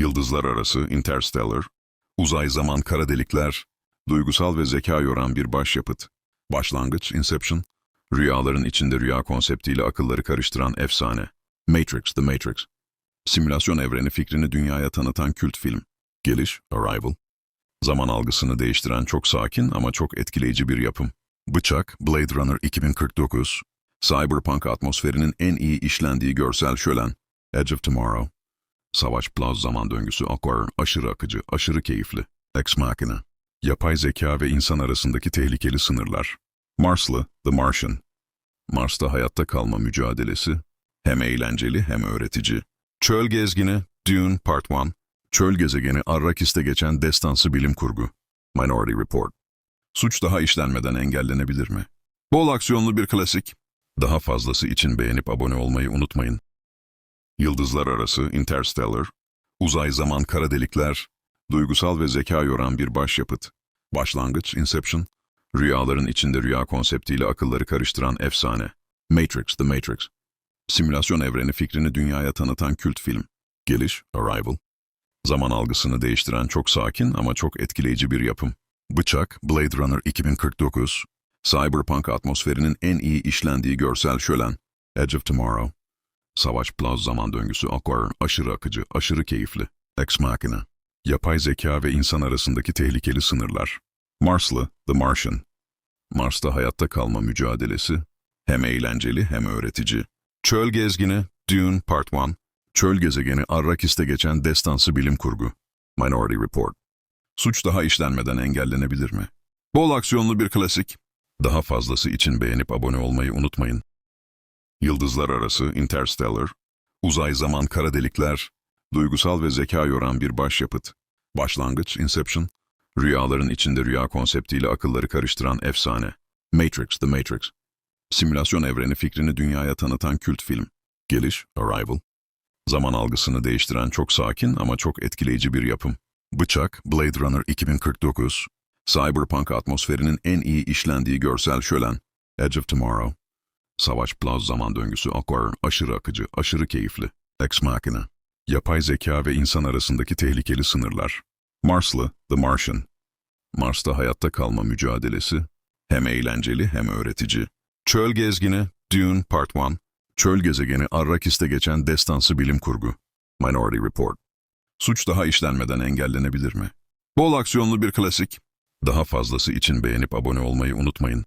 Yıldızlar Arası, Interstellar, Uzay Zaman Kara Delikler, duygusal ve zeka yoran bir başyapıt. Başlangıç, Inception, rüyaların içinde rüya konseptiyle akılları karıştıran efsane. Matrix, The Matrix, simülasyon evreni fikrini dünyaya tanıtan kült film. Geliş, Arrival, zaman algısını değiştiren çok sakin ama çok etkileyici bir yapım. Bıçak, Blade Runner 2049, cyberpunk atmosferinin en iyi işlendiği görsel şölen, Edge of Tomorrow, Savaş Plaz zaman döngüsü Aquar, aşırı akıcı, aşırı keyifli. Ex Machina, yapay zeka ve insan arasındaki tehlikeli sınırlar. Marslı, The Martian, Mars'ta hayatta kalma mücadelesi, hem eğlenceli hem öğretici. Çöl gezgini, Dune Part 1, çöl gezegeni Arrakis'te geçen destansı bilim kurgu. Minority Report. Suç daha işlenmeden engellenebilir mi? Bol aksiyonlu bir klasik. Daha fazlası için beğenip abone olmayı unutmayın. Yıldızlar Arası, Interstellar, Uzay Zaman Kara Delikler, duygusal ve zeka yoran bir başyapıt. Başlangıç, Inception, rüyaların içinde rüya konseptiyle akılları karıştıran efsane. Matrix, The Matrix, simülasyon evreni fikrini dünyaya tanıtan kült film. Geliş, Arrival, zaman algısını değiştiren çok sakin ama çok etkileyici bir yapım. Bıçak, Blade Runner 2049, cyberpunk atmosferinin en iyi işlendiği görsel şölen, Edge of Tomorrow, Savaş Plaz zaman döngüsü Aquar, aşırı akıcı, aşırı keyifli. Ex Machina, yapay zeka ve insan arasındaki tehlikeli sınırlar. Marslı, The Martian, Mars'ta hayatta kalma mücadelesi, hem eğlenceli hem öğretici. Çöl gezgini, Dune Part 1, çöl gezegeni Arrakis'te geçen destansı bilim kurgu. Minority Report. Suç daha işlenmeden engellenebilir mi? Bol aksiyonlu bir klasik. Daha fazlası için beğenip abone olmayı unutmayın. Yıldızlar Arası, Interstellar, Uzay Zaman Kara Delikler, duygusal ve zeka yoran bir başyapıt. Başlangıç, Inception, rüyaların içinde rüya konseptiyle akılları karıştıran efsane. Matrix, The Matrix, simülasyon evreni fikrini dünyaya tanıtan kült film. Geliş, Arrival, zaman algısını değiştiren çok sakin ama çok etkileyici bir yapım. Bıçak, Blade Runner 2049, cyberpunk atmosferinin en iyi işlendiği görsel şölen, Edge of Tomorrow, Savaş Plaz zaman döngüsü Aquar, aşırı akıcı, aşırı keyifli. Ex Machina, yapay zeka ve insan arasındaki tehlikeli sınırlar. Marslı, The Martian, Mars'ta hayatta kalma mücadelesi, hem eğlenceli hem öğretici. Çöl gezgini, Dune Part 1, çöl gezegeni Arrakis'te geçen destansı bilim kurgu. Minority Report. Suç daha işlenmeden engellenebilir mi? Bol aksiyonlu bir klasik. Daha fazlası için beğenip abone olmayı unutmayın.